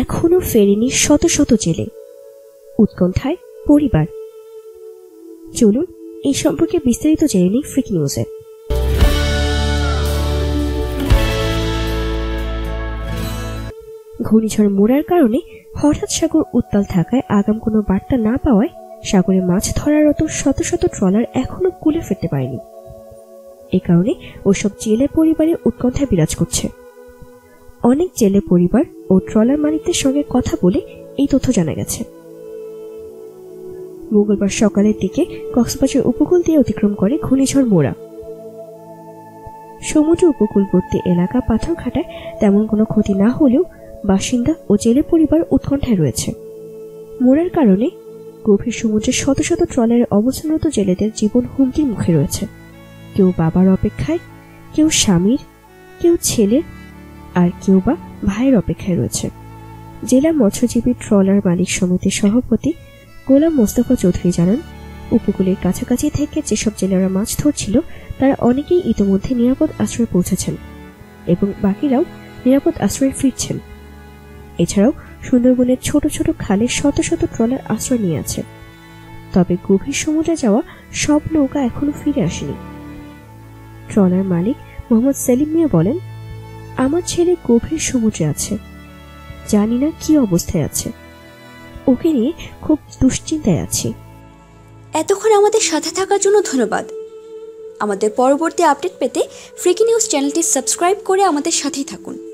এখনও ফেরেনি শত শত জেলে। উৎকণ্ঠায় পরিবার। চলুন, এই সম্পর্কে বিস্তারিত জেনে নিই ফ্রিক নিউজে ঘূর্ণিঝড় মোড়ার কারণে হঠাৎ সাগর উত্তাল থাকায় আগাম কোনো বার্তা না পাওয়ায় সাগরে মাছ ধরারত শত শত ট্রলার এখনও কুলে ফিরতে পারেনি। এ কারণে ওসব জেলে পরিবারে উৎকণ্ঠা বিরাজ করছে। অনেক জেলে পরিবার ও ট্রলার মালিকদের সঙ্গে কথা বলে এই তথ্য জানা গেছে। মঙ্গলবার সকালের দিকে কক্সবাজার উপকূল দিয়ে অতিক্রম করে ঘূর্ণিঝড় মোড়া। সমুদ্র উপকূলবর্তী এলাকা পাথরঘাটায় তেমন কোনো ক্ষতি না হলেও বাসিন্দা ও জেলে পরিবার উৎকণ্ঠায় রয়েছে। মোড়ার কারণে গভীর সমুদ্রে শত শত ট্রলারের অবস্থানরত জেলেদের জীবন হুমকির মুখে রয়েছে। কেউ বাবার অপেক্ষায়, কেউ স্বামীর, কেউ ছেলের আর কেউ বা ভাইয়ের অপেক্ষায় রয়েছে। জেলা মৎস্যজীবী ট্রলার মালিক সমিতির সভাপতি গোলাম মোস্তফা চৌধুরী জানান, উপকূলের কাছাকাছি থেকে যেসব জেলেরা মাছ ধরছিল, তারা অনেকেই ইতিমধ্যে নিরাপদ আশ্রয়ে পৌঁছেছেন এবং বাকিরাও নিরাপদ আশ্রয়ে ফিরছেন। এছাড়াও সুন্দরবনের ছোট ছোট খালে শত শত ট্রলার আশ্রয় নিয়ে আছে। তবে গভীর সমুদ্রে যাওয়া সব নৌকা এখনও ফিরে আসেনি। ট্রলার মালিক মোহাম্মদ সেলিম মিয়া বলেন আমার ছেলে গভীর সমুদ্রে আছে। জানি না কি অবস্থায় আছে। ওকে নিয়ে খুব দুশ্চিন্তায় আছি। এতক্ষণ আমাদের সাথে থাকার জন্য ধন্যবাদ। আমাদের পরবর্তী আপডেট পেতে ফ্রিকি নিউজ চ্যানেলটি সাবস্ক্রাইব করে আমাদের সাথেই থাকুন।